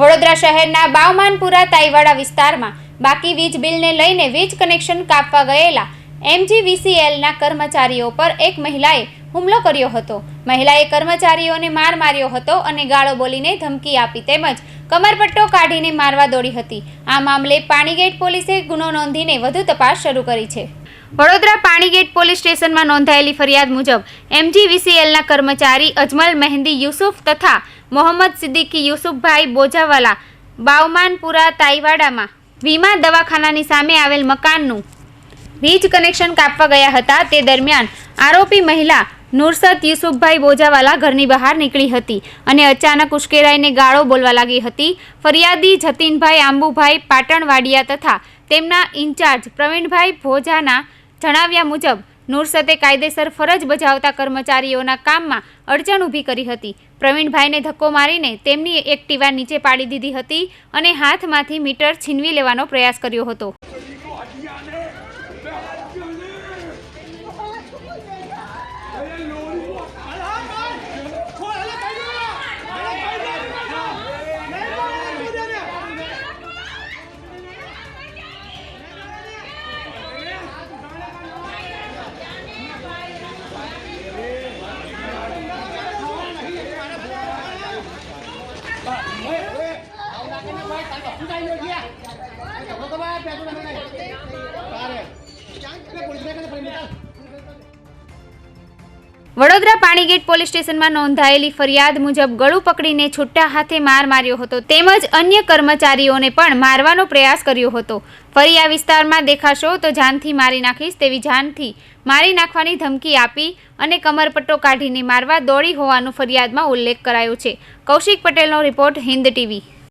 વડોદરા શહેરના બાવમાનપુરા તાઈવાડા વિસ્તારમાં બાકી વીજ બિલને લઈને વીજ કનેક્શન કાપવા ગયેલા એમજીવીસીએલના કર્મચારીઓ પર એક મહિલાએ હુમલો કર્યો હતો. મહિલાએ કર્મચારીઓને માર માર્યો હતો અને ગાળો બોલીને ધમકી આપી તેમજ કમરપટ્ટો કાઢીને મારવા દોડી હતી. આ મામલે પાણીગેટ પોલીસે ગુનો નોંધીને વધુ તપાસ શરૂ કરી છે. વડોદરા પાણીગેટ પોલીસ સ્ટેશનમાં નોંધાયેલી ફરિયાદ મુજબ એમજીવીસીએલના કર્મચારી અજમલ મહેંદી યુસુફ તથા મોહમ્મદ સિદ્દીકી યુસુફભાઈ બોજાવાલા બાવમાનપુરા તાઈવાડામાં વીમા દવાખાનાની સામે આવેલ મકાનનું વીજ કનેક્શન કાપવા ગયા હતા. તે દરમિયાન આરોપી મહિલા નુરસત યુસુફભાઈ બોજાવાલા ઘરની બહાર નીકળી હતી અને અચાનક ઉશ્કેરાઈને ગાળો બોલવા લાગી હતી. ફરિયાદી જતીનભાઈ આંબુભાઈ પાટણવાડિયા તથા તેમના ઇન્ચાર્જ પ્રવીણભાઈ ભોજાના જણાવ્યા મુજબ, નુરસતે કાયદેસર ફરજ બજાવતા કર્મચારીઓના કામમાં અડચણ ઊભી કરી હતી. પ્રવીણભાઈને ધક્કો મારીને તેમની એક્ટિવા નીચે પાડી દીધી હતી અને હાથમાંથી મીટર છીનવી લેવાનો પ્રયાસ કર્યો હતો. વડોદરા પાણીગેટ પોલીસ સ્ટેશનમાં નોંધાયેલી ફરિયાદ મુજબ ગળું પકડીને છૂટા હાથે માર માર્યો હતો. તેમજ અન્ય કર્મચારીઓને પણ મારવાનો પ્રયાસ કર્યો હતો. ફરી આ વિસ્તારમાં દેખાશો તો જાનથી મારી નાખીશ તેવી જાનથી મારી નાખવાની ધમકી આપી અને કમરપટ્ટો કાઢીને મારવા દોડી હોવાનો ફરિયાદમાં ઉલ્લેખ કરાયો છે. કૌશિક પટેલનો રિપોર્ટ હિન્દ ટીવી.